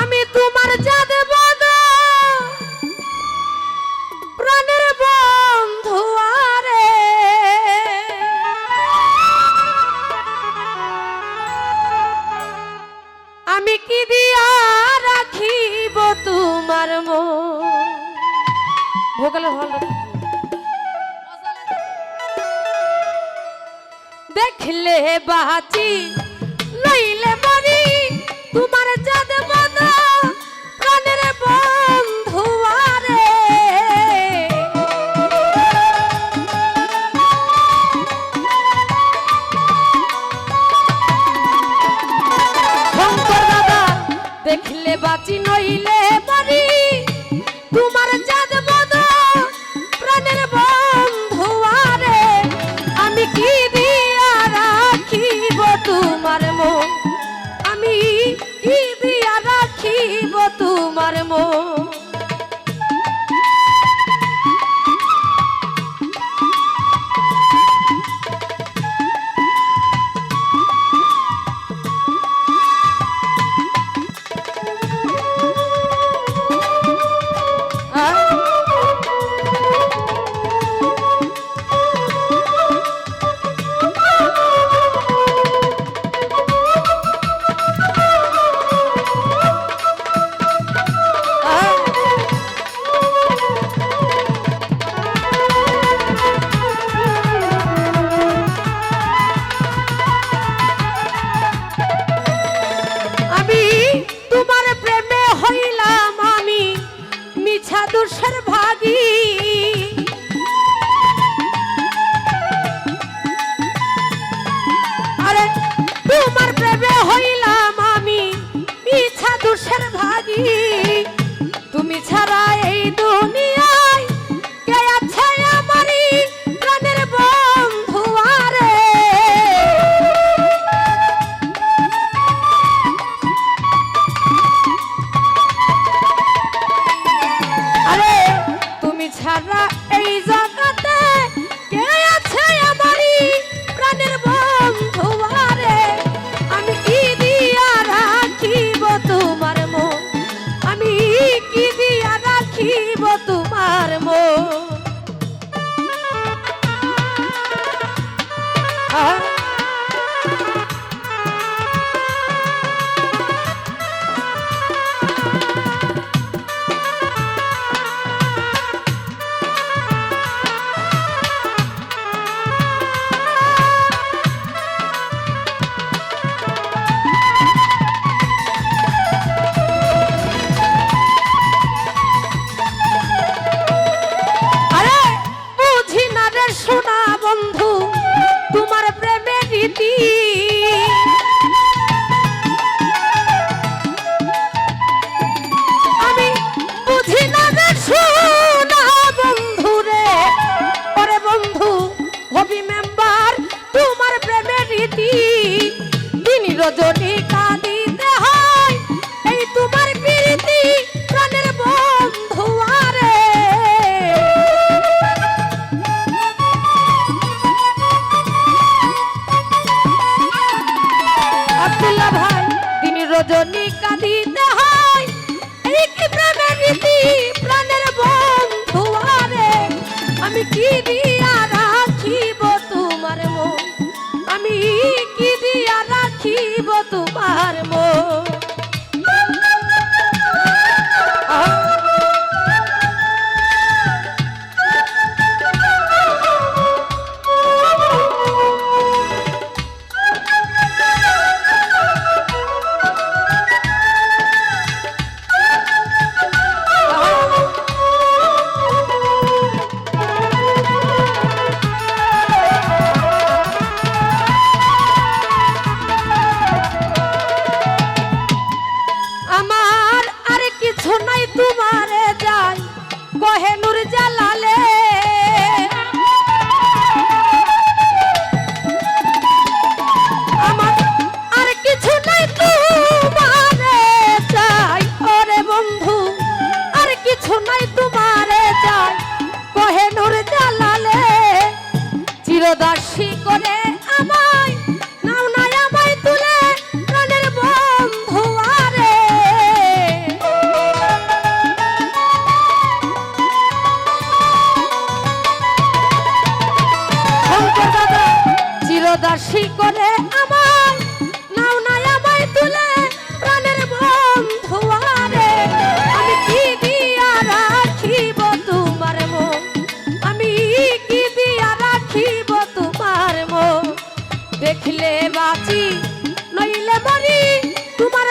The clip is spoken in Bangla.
আমি তোমার আরে। আমি কি দিয়া রাখিব তোমার ভোকালের হল দেখলে বাঁচি নইলে দেখলে বাঁচি নইলে মরি। তোমার চাঁদ বদ প্রাণের বন্ধু আরে, আমি কি দিয়া রাখিব তোমার মন? আমি কি দিয়া রাখিব তোমার মন? তুমি ছাড়া এই দুনিয়ায় রজনী কাঁদিতে হয়, এই তোমার প্রীতি প্রাণের বন্ধু আরে। আব্দুল্লাহ ভাই তিনি রজনী কাঁদিতে হয়, এই কি প্রেমের রীতি প্রাণের বন্ধু আরে। আমি কি দিয়া তোমার মন দাস দেখলে বাঁচি নইলে মরি। তোমার